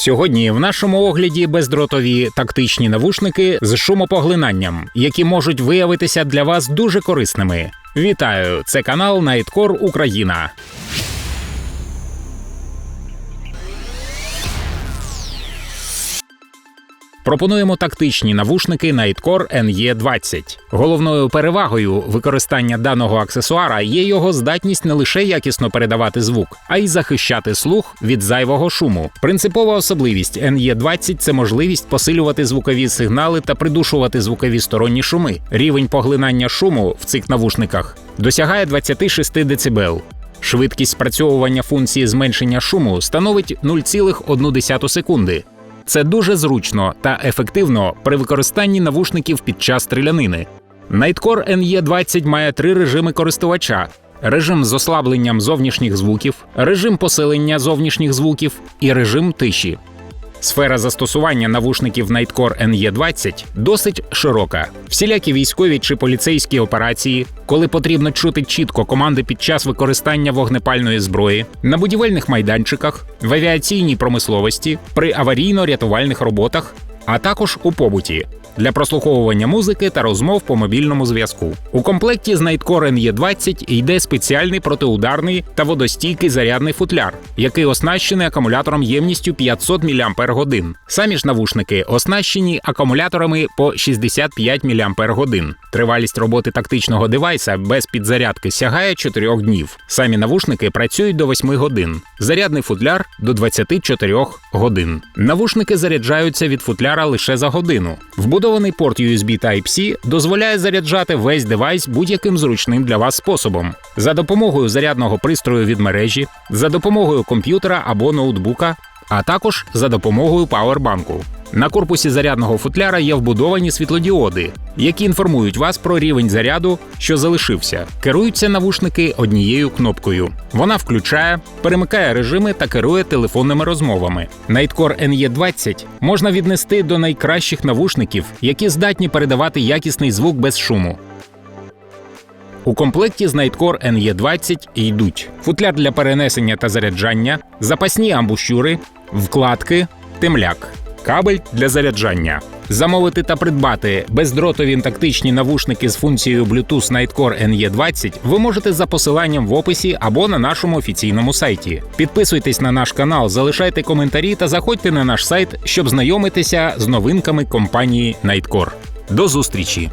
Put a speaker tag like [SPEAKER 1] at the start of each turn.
[SPEAKER 1] Сьогодні в нашому огляді бездротові тактичні навушники з шумопоглинанням, які можуть виявитися для вас дуже корисними. Вітаю! Це канал Найткор Україна. Пропонуємо тактичні навушники Nightcore NE20. Головною перевагою використання даного аксесуара є його здатність не лише якісно передавати звук, а й захищати слух від зайвого шуму. Принципова особливість NE20 – це можливість посилювати звукові сигнали та придушувати звукові сторонні шуми. Рівень поглинання шуму в цих навушниках досягає 26 дБ. Швидкість спрацьовування функції зменшення шуму становить 0,1 секунди. Це дуже зручно та ефективно при використанні навушників під час стрілянини. Nightcore NE20 має три режими користувача: режим з ослабленням зовнішніх звуків, режим посилення зовнішніх звуків і режим тиші. Сфера застосування навушників Nightcore NE20 досить широка. Всілякі військові чи поліцейські операції, коли потрібно чути чітко команди під час використання вогнепальної зброї, на будівельних майданчиках, в авіаційній промисловості, при аварійно-рятувальних роботах, а також у побуті. Для прослуховування музики та розмов по мобільному зв'язку. У комплекті з Nightcore NE20 йде спеціальний протиударний та водостійкий зарядний футляр, який оснащений акумулятором ємністю 500 мАч. Самі ж навушники оснащені акумуляторами по 65 мАч. Тривалість роботи тактичного девайса без підзарядки сягає 4 днів. Самі навушники працюють до 8 годин. Зарядний футляр до 24 годин. Навушники заряджаються від футляра лише за годину. Вбудований порт USB Type-C дозволяє заряджати весь девайс будь-яким зручним для вас способом за допомогою зарядного пристрою від мережі, за допомогою комп'ютера або ноутбука, а також за допомогою павербанку. На корпусі зарядного футляра є вбудовані світлодіоди, які інформують вас про рівень заряду, що залишився. Керуються навушники однією кнопкою. Вона включає, перемикає режими та керує телефонними розмовами. Nightcore NE20 можна віднести до найкращих навушників, які здатні передавати якісний звук без шуму. У комплекті з Nightcore NE20 йдуть футляр для перенесення та заряджання, запасні амбушюри, вкладки, темляк, кабель для заряджання. Замовити та придбати бездротові тактичні навушники з функцією Bluetooth Nightcore NE20 ви можете за посиланням в описі або на нашому офіційному сайті. Підписуйтесь на наш канал, залишайте коментарі та заходьте на наш сайт, щоб знайомитися з новинками компанії Nightcore. До зустрічі!